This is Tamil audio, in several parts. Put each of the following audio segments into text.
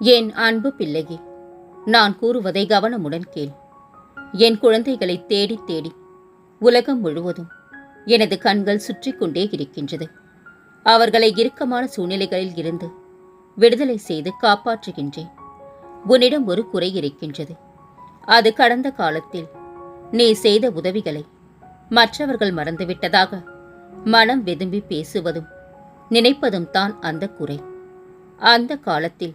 என் அன்பு பிள்ளையே நான் கூறுவதை கவனமுடன் கேள். என் குழந்தைகளை தேடி தேடி உலகம் முழுவதும் எனது கண்கள் சுற்றி கொண்டே இருக்கின்றது. அவர்களை இறுக்கமான சூழ்நிலைகளில் இருந்து விடுதலை செய்து காப்பாற்றுகின்றேன். உன்னிடம் ஒரு குறை இருக்கின்றது. அது கடந்த காலத்தில் நீ செய்த உதவிகளை மற்றவர்கள் மறந்துவிட்டதாக மனம் வெதும்பி பேசுவதும் நினைப்பதும் தான் அந்த குறை. அந்த காலத்தில்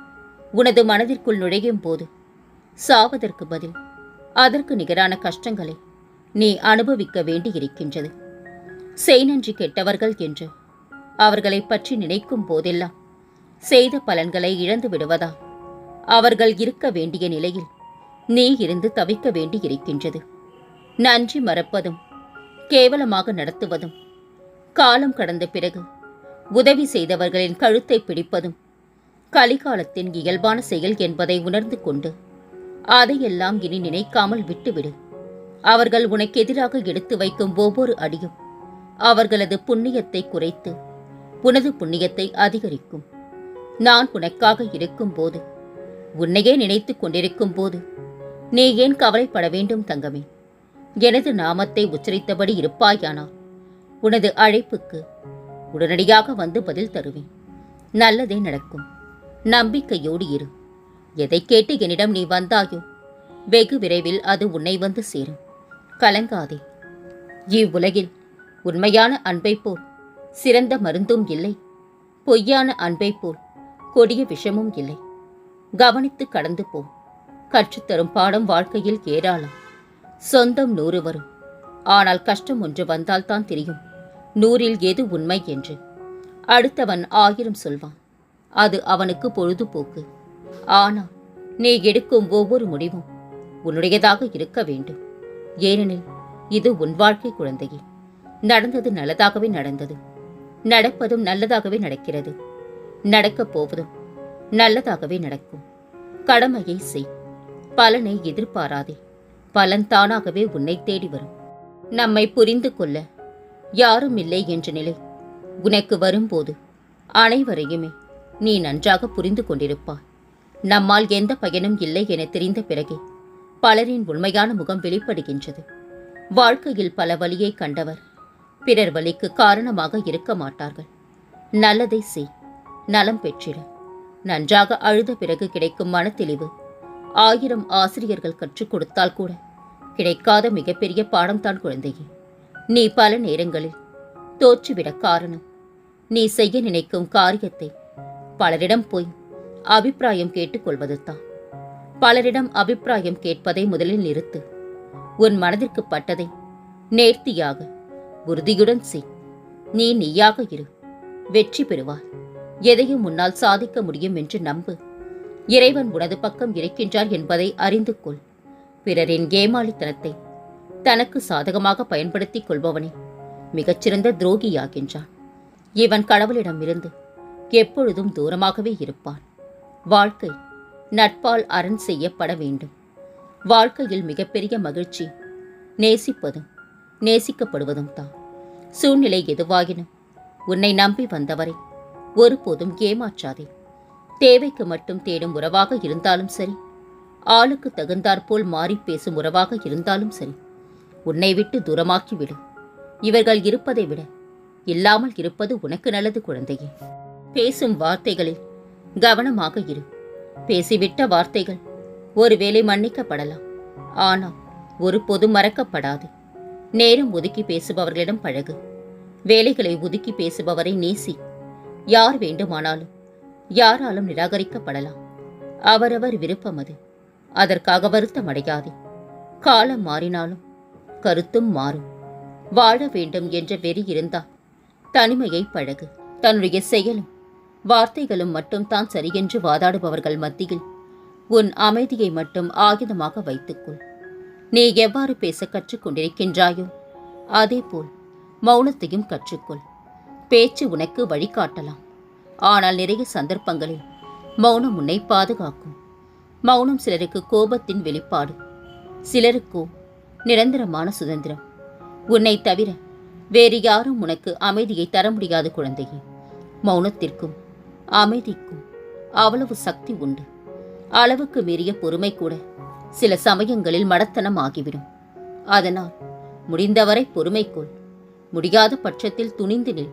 உனது மனதிற்குள் நுழையும் போது சாவதற்கு பதில் அதற்கு நிகரான கஷ்டங்களை நீ அனுபவிக்க வேண்டியிருக்கின்றது. செய் நன்றி கெட்டவர்கள் என்று அவர்களை பற்றி நினைக்கும் போதெல்லாம் செய்த பலன்களை இழந்து விடுவதா? அவர்கள் இருக்க வேண்டிய நிலையில் நீ இருந்து தவிக்க வேண்டியிருக்கின்றது. நன்றி மறப்பதும் கேவலமாக நடத்துவதும் காலம் கடந்த பிறகு உதவி செய்தவர்களின் கழுத்தை பிடிப்பதும் கலிகாலத்தின் இயல்பான செயல் என்பதை உணர்ந்து கொண்டு அதையெல்லாம் இனி நினைக்காமல் விட்டுவிடு. அவர்கள் உனக்கு எதிராக எடுத்து வைக்கும் ஒவ்வொரு அடியும் அவர்களது புண்ணியத்தை குறைத்து உனது புண்ணியத்தை அதிகரிக்கும். நான் உனக்காக இருக்கும்போது உன்னையே நினைத்து கொண்டிருக்கும் போது நீ ஏன் கவலைப்பட வேண்டும் தங்கமே? எனது நாமத்தை உச்சரித்தபடி இருப்பாயானால் உனது அழைப்புக்கு உடனடியாக வந்து பதில் தருவேன். நல்லதே நடக்கும். நம்பிக்கையோடு இரு. எதை கேட்டு என்னிடம் நீ வந்தாயோ? வெகு விரைவில் அது உன்னை வந்து சேரும். கலங்காதே. இவ்வுலகில் உண்மையான அன்பை போல் சிறந்த மருந்தும் இல்லை. பொய்யான அன்பை போல் கொடிய விஷமும் இல்லை. கவனித்து கடந்து போ. கற்றுத்தரும் பாடம் வாழ்க்கையில் ஏராளம். சொந்தம் நூறு வரும் ஆனால் கஷ்டம் ஒன்று வந்தால்தான் தெரியும். நூறில் எது உண்மை என்று. அடுத்தவன் ஆயிரம் சொல்வான். அது அவனுக்கு பொழுதுபோக்கு. ஆனால் நீ எடுக்கும் ஒவ்வொரு முடிவும் உன்னுடையதாக இருக்க வேண்டும். ஏனெனில் இது உன் வாழ்க்கை குழந்தையே. நடந்தது நல்லதாகவே நடந்தது. நடப்பதும் நல்லதாகவே நடக்கிறது. நடக்கப் போவதும் நல்லதாகவே நடக்கும். கடமையை செய். பலனை எதிர்பாராதே. பலன் தானாகவே உன்னை தேடி வரும். நம்மை புரிந்து கொள்ள யாரும் இல்லை என்ற நிலை உனக்கு வரும்போது அனைவரையுமே நீ நன்றாக புரிந்து கொண்டிருப்பாய். நம்மால் எந்த பயனும் இல்லை என தெரிந்த பிறகே பலரின் உண்மையான முகம் வெளிப்படுகின்றது. வாழ்க்கையில் பல வழியை கண்டவர் பிறர் வழிக்கு காரணமாக இருக்க மாட்டார்கள். நல்லதை செய் நலம் பெற்றிட. நன்றாக அழுத பிறகு கிடைக்கும் மனத்தெளிவு ஆயிரம் ஆசிரியர்கள் கற்றுக் கொடுத்தால் கூட கிடைக்காத மிகப்பெரிய பாடம்தான் குழந்தையே. நீ பல நேரங்களில் தோற்றுவிட காரணம். நீ செய்ய நினைக்கும் காரியத்தை பலரிடம் போய் அபிப்பிராயம் கேட்டுக்கொள்வதுதான் பலரிடம் அபிப்பிராயம் கேட்பதை முதலில் நிறுத்து. உன் மனதிற்கு பட்டதை நேர்த்தியாக உறுதியுடன் செய். நீ நீயாக இரு. வெற்றி பெறுவாய். எதையும் உன்னால் சாதிக்க முடியும் என்று நம்பு. இறைவன் உனது பக்கம் இருக்கின்றார் என்பதை அறிந்து கொள். பிறரின் ஏமாளித்தனத்தை தனக்கு சாதகமாக பயன்படுத்திக் கொள்பவனே. மிகச்சிறந்த துரோகியாகின்றான். இவன் கடவுளிடமிருந்து எப்பொழுதும் தூரமாகவே இருப்பான். வாழ்க்கை நட்பால் அரண் செய்யப்பட வேண்டும். வாழ்க்கையில் மிகப்பெரிய மகிழ்ச்சி நேசிப்பதும் நேசிக்கப்படுவதும் தான். சூழ்நிலை எதுவாகினும் உன்னை நம்பி வந்தவரை ஒருபோதும் ஏமாற்றாதே. தேவைக்கு மட்டும் தேடும் உறவாக இருந்தாலும் சரி ஆளுக்கு தகுந்தாற்போல் மாறி பேசும் உறவாக இருந்தாலும் சரி உன்னை விட்டு தூரமாக்கிவிடும். இவர்கள் இருப்பதை விட இல்லாமல் இருப்பது உனக்கு நல்லது குழந்தையே. பேசும் வார்த்தைகளில் கவனமாக இரு. பேசிவிட்ட வார்த்தைகள் ஒருவேளை மன்னிக்கப்படலாம். ஆனால் ஒருபோது மறக்கப்படாது. நேரம் ஒதுக்கி பேசுபவர்களிடம் பழகு. வேலைகளை ஒதுக்கி பேசுபவரை நேசி. யார் வேண்டுமானாலும் யாராலும் நிராகரிக்கப்படலாம். அவரவர் விருப்பம் அது. அதற்காக வருத்தம் அடையாதே. காலம் மாறினாலும் கருத்தும் மாறும். வாழ வேண்டும் என்ற வெறி இருந்தால் தனிமையை பழகு. தன்னுடைய செயலும் வார்த்தைகளும் மட்டும் தான் சரியென்று வாதாடுபவர்கள் மத்தியில் உன் அமைதியை மட்டும் ஆயுதமாக வைத்துக்கொள். நீ எவ்வாறு பேச கற்றுக்கொண்டிருக்கின்றாயோ அதேபோல் மௌனத்தையும் கற்றுக்கொள். பேச்சு உனக்கு வழிகாட்டலாம் ஆனால் நிறைய சந்தர்ப்பங்களில் மௌனம் உன்னை பாதுகாக்கும். மௌனம் சிலருக்கு கோபத்தின் வெளிப்பாடு. சிலருக்கோ நிரந்தரமான சுதந்திரம். உன்னை தவிர வேறு யாரும் உனக்கு அமைதியை தர முடியாது குழந்தையே மௌனத்திற்கும் அமைதிக்கும். அவ்வளவு சக்தி உண்டு. அளவுக்கு மீறிய பொறுமை கூட சில சமயங்களில் மடத்தனம் ஆகிவிடும். அதனால் முடிந்தவரை பொறுமைக்குள் முடியாத பட்சத்தில் துணிந்து நில்.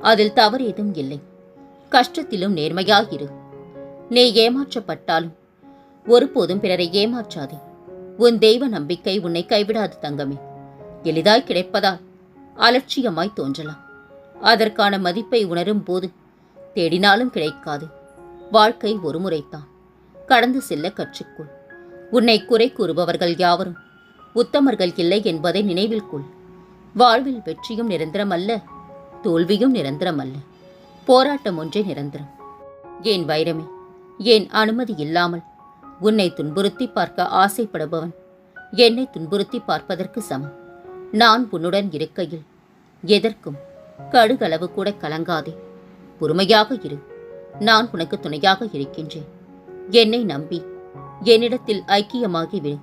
அதில் தவறு ஏதும் இல்லை. கஷ்டத்திலும் நேர்மையாயிரு. நீ ஏமாற்றப்பட்டாலும் ஒருபோதும் பிறரை ஏமாற்றாதே. உன் தெய்வ நம்பிக்கை உன்னை கைவிடாது தங்கமே. எளிதாய் கிடைப்பதால் அலட்சியமாய் தோன்றலாம். அதற்கான மதிப்பை உணரும் போது தேடினாலும் கிடைக்காது. வாழ்க்கை ஒரு முறைத்தான் கடந்து செல்ல கற்றுக்கொள். உன்னை குறை கூறுபவர்கள் யாவரும் உத்தமர்கள் இல்லை என்பதை நினைவில் கொள். வாழ்வில் வெற்றியும் நிரந்தரமல்ல தோல்வியும் நிரந்தரமல்ல. போராட்டம் ஒன்றே நிரந்தரம். ஏன் வைரமே ஏன் அனுமதி இல்லாமல் உன்னை துன்புறுத்தி பார்க்க ஆசைப்படுபவன் என்னை துன்புறுத்தி பார்ப்பதற்கு சமம். நான் உன்னுடன் இருக்கையில் எதற்கும் கடுகளவு கூட கலங்காதே. பொறுமையாக இரு. நான் உனக்கு துணையாக இருக்கின்றேன். என்னை நம்பி. என்னிடத்தில் ஐக்கியமாகி விடு.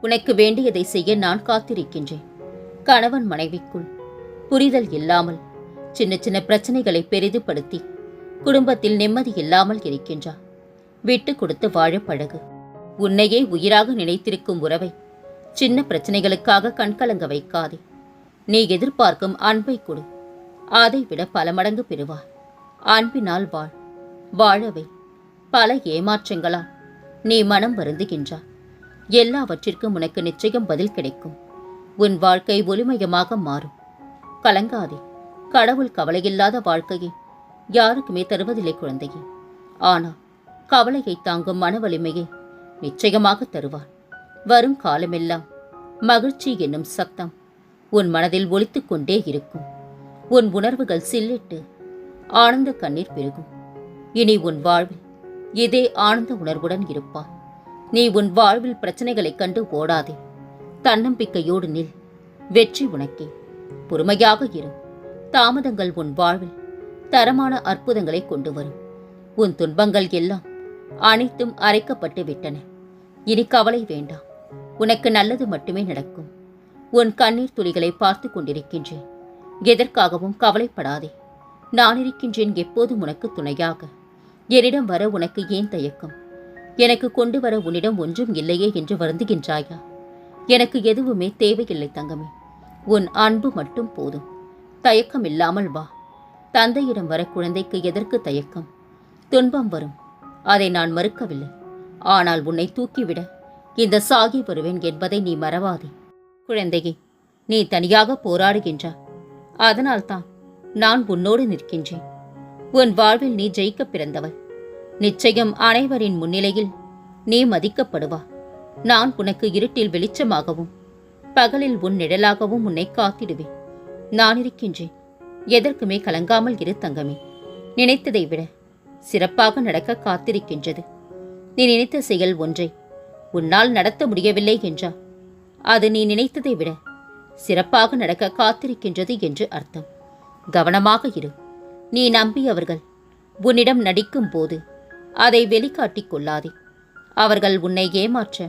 உனக்கு வேண்டியதை செய்ய நான் காத்திருக்கின்றேன். கணவன் மனைவிக்குள் புரிதல் இல்லாமல் சின்ன சின்ன பிரச்சனைகளை பெரிதுபடுத்தி குடும்பத்தில் நிம்மதி இல்லாமல் இருக்கின்றார் விட்டு கொடுத்து வாழ பழகு. உன்னையே உயிராக நினைத்திருக்கும் உறவை சின்ன பிரச்சனைகளுக்காக கண்கலங்க வைக்காதே. நீ எதிர்பார்க்கும் அன்பை கொடு. அதை விட பல மடங்கு பெறுவார் அன்பினால் வாழ் வாழவை. பல ஏமாற்றங்களால் நீ மனம் வருந்துகின்றாய் எல்லாவற்றிற்கும் உனக்கு நிச்சயம் பதில் கிடைக்கும். உன் வாழ்க்கை ஒளிமயமாக மாறும். கலங்காதே கடவுள் கவலையில்லாத வாழ்க்கையை. யாருக்குமே தருவதில்லை குழந்தையே. ஆனால் கவலையை தாங்கும் மன வலிமையை நிச்சயமாக தருவார். வரும் காலமெல்லாம் மகிழ்ச்சி என்னும் சத்தம் உன் மனதில் ஒலித்துக் கொண்டே இருக்கும். உன் உணர்வுகள் சில்லிட்டு ஆனந்த கண்ணீர் பெருகும். இனி உன் வாழ்வில் இதே ஆனந்த உணர்வுடன் இருப்பாய் நீ உன் வாழ்வில் பிரச்சனைகளைக் கண்டு ஓடாதே. தன்னம்பிக்கையோடு நில். வெற்றி உனக்கே. பொறுமையாக இரு. தாமதங்கள் உன் வாழ்வில் தரமான அற்புதங்களை கொண்டு வரும். உன் துன்பங்கள் எல்லாம் அனைத்தும் அரைக்கப்பட்டு விட்டன. இனி கவலை வேண்டாம். உனக்கு நல்லது மட்டுமே நடக்கும். உன் கண்ணீர் துளிகளை பார்த்து கொண்டிருக்கின்றேன். எதற்காகவும் கவலைப்படாதே. நான் இருக்கின்றேன் எப்போதும் உனக்கு துணையாக. என்னிடம் வர உனக்கு ஏன் தயக்கம்? எனக்கு கொண்டு வர உன்னிடம் ஒன்றும் இல்லையே என்று வருந்துகின்றாயா? எனக்கு எதுவுமே தேவையில்லை தங்கமே. உன் அன்பு மட்டும் போதும். தயக்கம் இல்லாமல் வா. தந்தையிடம் வர குழந்தைக்கு எதற்கு தயக்கம்? துன்பம் வரும். அதை நான் மறுக்கவில்லை. ஆனால் உன்னை தூக்கிவிட இந்த சாகி வருவேன் என்பதை நீ மறவாதே. குழந்தையே நீ தனியாக போராடுகின்றாய் அதனால்தான் நான் உன்னோடு நிற்கின்றேன். உன் வாழ்வில் நீ ஜெயிக்க பிறந்தவள். நிச்சயம் அனைவரின் முன்னிலையில் நீ மதிக்கப்படுவா. நான் உனக்கு இருட்டில் வெளிச்சமாகவும் பகலில் உன் நிழலாகவும் உன்னை காத்திடுவேன். நான் இருக்கின்றேன். எதற்குமே கலங்காமல் இரு தங்கமே. நினைத்ததை விட சிறப்பாக நடக்க காத்திருக்கின்றது. நீ நினைத்த செயல் ஒன்றை. உன்னால் நடத்த முடியவில்லை என்றா அது நீ நினைத்ததை விட சிறப்பாக நடக்க காத்திருக்கின்றது என்று அர்த்தம். கவனமாக இரு. நீ நம்பியவர்கள். உன்னிடம் நடிக்கும் போது அதை வெளிக்காட்டிக் கொள்ளாதே. அவர்கள் உன்னை ஏமாற்ற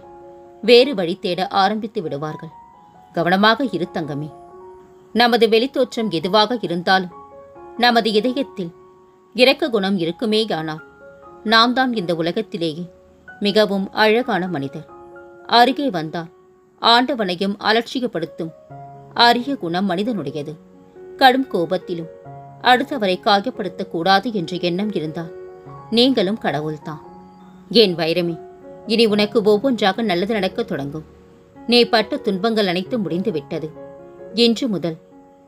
வேறு வழி தேட ஆரம்பித்து விடுவார்கள். கவனமாக இரு தங்கமே. நமது வெளித்தோற்றம் எதுவாக இருந்தாலும் நமது இதயத்தில் இரக்க குணம் இருக்குமேயானால் நாம் தான் இந்த உலகத்திலேயே மிகவும் அழகான மனிதர். அருகே வந்தால் ஆண்டவனையும் அலட்சியப்படுத்தும் அரிய குணம் மனிதனுடையது. கடும் கோபத்திலும். அடுத்தவரை காயப்படுத்தக் கூடாது என்ற எண்ணம் இருந்தால் நீங்களும் கடவுள்தான். ஏன் வைரமே இனி உனக்கு ஒவ்வொன்றாக நல்லது நடக்கத் தொடங்கும். நீ பட்ட துன்பங்கள் அனைத்தும் முடிந்துவிட்டது இன்று முதல்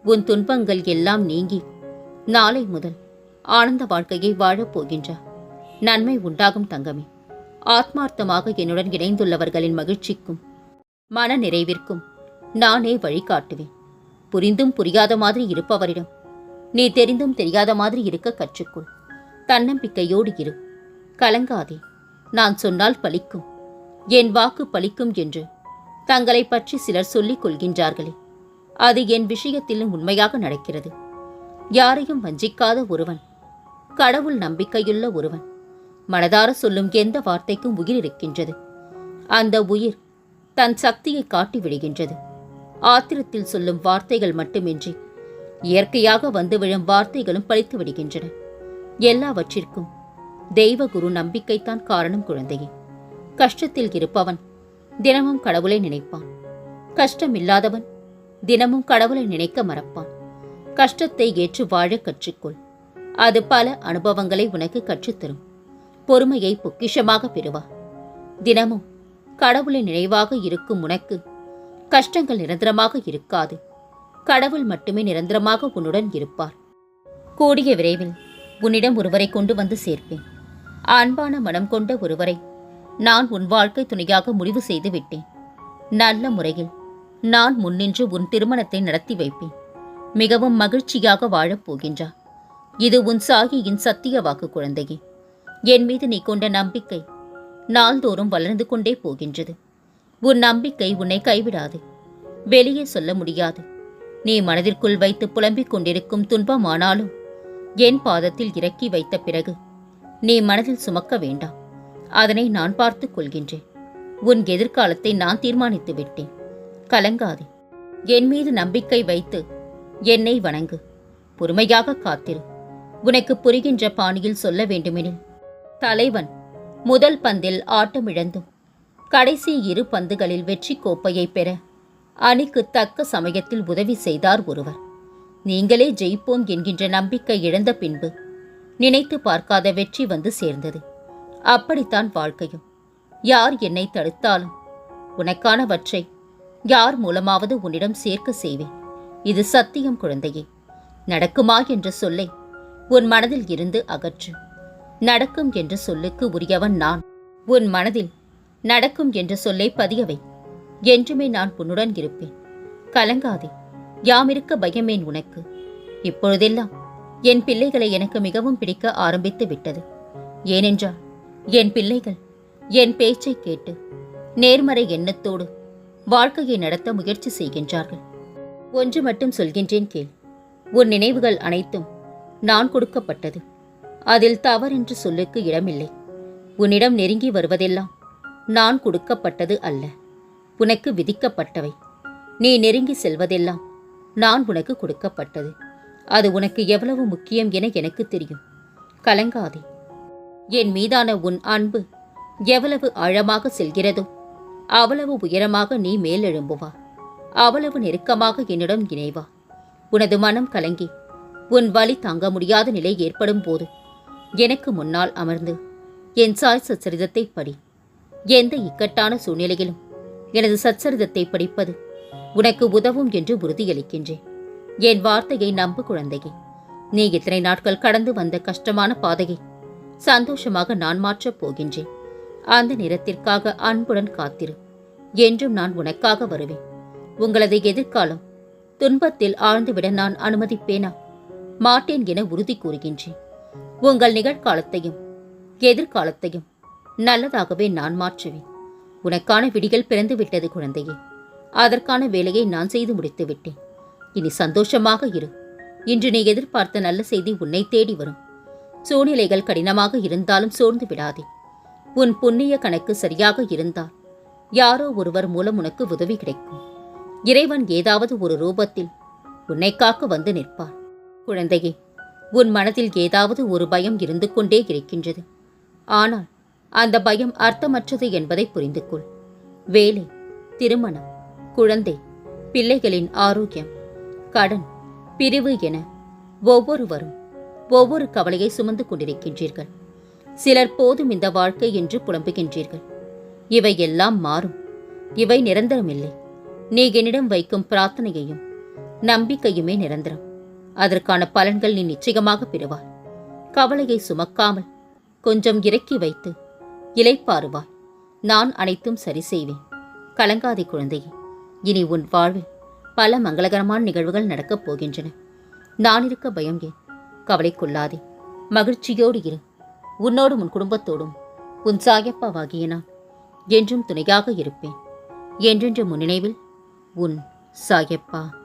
உன் துன்பங்கள் எல்லாம் நீங்கி நாளை முதல் ஆனந்த வாழ்க்கையை வாழப் போகின்றார் நன்மை உண்டாகும் தங்கமே. ஆத்மார்த்தமாக என்னுடன் இணைந்துள்ளவர்களின் மகிழ்ச்சிக்கும் மன நிறைவிற்கும் நானே வழிகாட்டுவேன். புரிந்தும் புரியாத மாதிரி இருப்பவரிடம். நீ தெரிந்தும் தெரியாத மாதிரி இருக்க கற்றுக்கொள். தன்னம்பிக்கையோடு இரு. கலங்காதே. நான் சொன்னால் பலிக்கும் என் வாக்கு பலிக்கும் என்று தங்களை பற்றி சிலர் சொல்லிக் கொள்கின்றார்களே. அது என் விஷயத்திலும் உண்மையாக நடக்கிறது. யாரையும் வஞ்சிக்காத ஒருவன். கடவுள் நம்பிக்கையுள்ள ஒருவன். மனதார சொல்லும் எந்த வார்த்தைக்கும் உயிர் இருக்கின்றது. அந்த உயிர் தன் சக்தியை காட்டி விடுகின்றது ஆத்திரத்தில் சொல்லும் வார்த்தைகள் மட்டுமின்றி இயற்கையாக வந்து விழும் வார்த்தைகளும் பழித்து விடுகின்றன. எல்லாவற்றிற்கும் தெய்வகுரு நம்பிக்கைத்தான் காரணம் குழந்தையே. கஷ்டத்தில் இருப்பவன் தினமும் கடவுளை நினைப்பான். கஷ்டமில்லாதவன் தினமும் கடவுளை நினைக்க மறப்பான். கஷ்டத்தை ஏற்று வாழ கற்றுக்கொள். அது பல அனுபவங்களை உனக்கு கற்றுத்தரும். பொறுமையை பொக்கிஷமாக பெறுவார் தினமும் கடவுளின் நினைவாக இருக்கும் உனக்கு கஷ்டங்கள் நிரந்தரமாக இருக்காது. கடவுள் மட்டுமே நிரந்தரமாக உன்னுடன் இருப்பார். கூடிய விரைவில் உன்னிடம் ஒருவரை கொண்டு வந்து சேர்ப்பேன். அன்பான மனம் கொண்ட ஒருவரை நான் உன் வாழ்க்கை துணையாக முடிவு செய்து விட்டேன். நல்ல முறையில் நான் முன்னின்று உன் திருமணத்தை நடத்தி வைப்பேன். மிகவும் மகிழ்ச்சியாக வாழப் போகின்றார் இது உன் சாகியின் சத்திய வாக்கு குழந்தையே. என் மீது நீ கொண்ட நம்பிக்கை நாள்தோறும் வளர்ந்து கொண்டே போகின்றது. உன் நம்பிக்கை உன்னை கைவிடாது. வெளியே சொல்ல முடியாது. நீ மனதிற்குள் வைத்து புலம்பிக் கொண்டிருக்கும் துன்பமானாலும் என் பாதத்தில் இறக்கி வைத்த பிறகு நீ மனதில் சுமக்க வேண்டாம். அதனை நான் பார்த்துக் கொள்கின்றேன். உன் எதிர்காலத்தை நான் தீர்மானித்து விட்டேன். கலங்காதே. என் மீது நம்பிக்கை வைத்து என்னை வணங்கு. பொறுமையாக காத்திரு. உனக்கு புரிகின்ற பாணியில் சொல்ல வேண்டுமெனில் தலைவன் முதல் பந்தில் ஆட்டமிழந்தும் கடைசி இரு பந்துகளில் வெற்றி கோப்பையை பெற அணிக்கு தக்க சமயத்தில் உதவி செய்தார் ஒருவர். நீங்களே ஜெயிப்போம் என்கின்ற நம்பிக்கை இழந்த பின்பு நினைத்து பார்க்காத வெற்றி வந்து சேர்ந்தது. அப்படித்தான் வாழ்க்கையும். யார் என்னை தடுத்தாலும் உனக்கானவற்றை யார் மூலமாவது உன்னிடம் சேர்க்க செய்வேன். இது சத்தியம் குழந்தையே. நடக்குமா என்ற சொல்லை உன் மனதில் இருந்து அகற்று. நடக்கும் என்ற சொல்லுக்கு உரியவன் நான். உன் மனதில் நடக்கும் என்ற சொல்லை பதியவை. என்றுமே நான் உன்னுடன் இருப்பேன். கலங்காதே யாமிருக்க பயமேன் உனக்கு. இப்பொழுதெல்லாம் என் பிள்ளைகளை எனக்கு மிகவும் பிடிக்க ஆரம்பித்து விட்டது. ஏனென்றால் என் பிள்ளைகள் என் பேச்சை கேட்டு நேர்மறை எண்ணத்தோடு வாழ்க்கையை நடத்த முயற்சி செய்கின்றார்கள். ஒன்று மட்டும் சொல்கின்றேன் கேள். உன் நினைவுகள் அனைத்தும் நான் கொடுக்கப்பட்டது. அதில் தவறென்று சொல்லுக்கு இடமில்லை. உன்னிடம் நெருங்கி வருவதெல்லாம் நான் கொடுக்கப்பட்டது அல்ல. உனக்கு விதிக்கப்பட்டவை. நீ நெருங்கி செல்வதெல்லாம் நான் உனக்கு கொடுக்கப்பட்டது. அது உனக்கு எவ்வளவு முக்கியம் என எனக்கு தெரியும். கலங்காதே. என் மீதான உன் அன்பு எவ்வளவு ஆழமாக செல்கிறதோ அவ்வளவு உயரமாக நீ மேலெழும்புவா. அவ்வளவு நெருக்கமாக என்னிடம் இணைவா. உனது மனம் கலங்கி உன் வலி தாங்க முடியாத நிலை ஏற்படும் போது எனக்கு முன்னால் அமர்ந்து என் சாய் சச்சரிதத்தை படி எந்த இக்கட்டான சூழ்நிலையிலும் எனது சச்சரிதத்தை படிப்பது உனக்கு உதவும் என்று உறுதியளிக்கின்றேன். என் வார்த்தையை நம்பு குழந்தையே. நீ இத்தனை நாட்கள் கடந்து வந்த கஷ்டமான பாதையை சந்தோஷமாக நான் மாற்றப் போகின்றேன். அந்த நேரத்திற்காக அன்புடன் காத்திரு. என்றும் நான் உனக்காக வருவேன். உங்களது எதிர்காலம் துன்பத்தில் ஆழ்ந்துவிட நான் அனுமதிப்பேனா? மாட்டேன் என உறுதி கூறுகின்றேன். உங்கள் நிகழ்காலத்தையும் எதிர்காலத்தையும் நல்லதாகவே நான் மாற்றுவேன். உனக்கான விடிகள் பிறந்து விட்டது குழந்தையே. அதற்கான வேலையை நான் செய்து முடித்து விட்டேன். இனி சந்தோஷமாக இரு. இன்று நீ எதிர்பார்த்த நல்ல செய்தி உன்னை தேடி வரும். சூழ்நிலைகள் கடினமாக இருந்தாலும் சோர்ந்து விடாதே. உன் புண்ணிய கணக்கு சரியாக இருந்தால் யாரோ ஒருவர் மூலம் உனக்கு உதவி கிடைக்கும். இறைவன் ஏதாவது ஒரு ரூபத்தில் உன்னை காக்க வந்து நிற்பார். குழந்தையே உன் மனதில் ஏதாவது ஒரு பயம் இருந்து கொண்டே இருக்கின்றது. ஆனால் அந்த பயம் அர்த்தமற்றது என்பதை புரிந்து கொள் வேலை திருமணம் குழந்தை பிள்ளைகளின் ஆரோக்கியம் கடன் பிரிவு என ஒவ்வொருவரும் ஒவ்வொரு கவலையை சுமந்து கொண்டிருக்கின்றீர்கள். சிலர் போதும் இந்த வாழ்க்கை என்று புலம்புகின்றீர்கள். இவை எல்லாம் மாறும். இவை நிரந்தரமில்லை. நீ என்னிடம் வைக்கும் பிரார்த்தனையையும் நம்பிக்கையுமே நிரந்தரம். அதற்கான பலன்கள் நீ நிச்சயமாக பெறுவாய். கவலையை சுமக்காமல் கொஞ்சம் இறக்கி வைத்து இலைப்பாறுவாய் நான் அனைத்தும் சரி செய்வேன். கலங்காதே குழந்தையே இனி உன் வாழ்வில் பல மங்களகரமான நிகழ்வுகள் நடக்கப் போகின்றன. நான் இருக்க பயம் ஏன்? கவலை கொள்ளாதே. மகிழ்ச்சியோடு இரு. உன்னோடும் உன் குடும்பத்தோடும் உன் சாயப்பாவாகிய நான் என்றும் துணையாக இருப்பேன். என்றென்று முன்னினைவில் உன் சாயப்பா.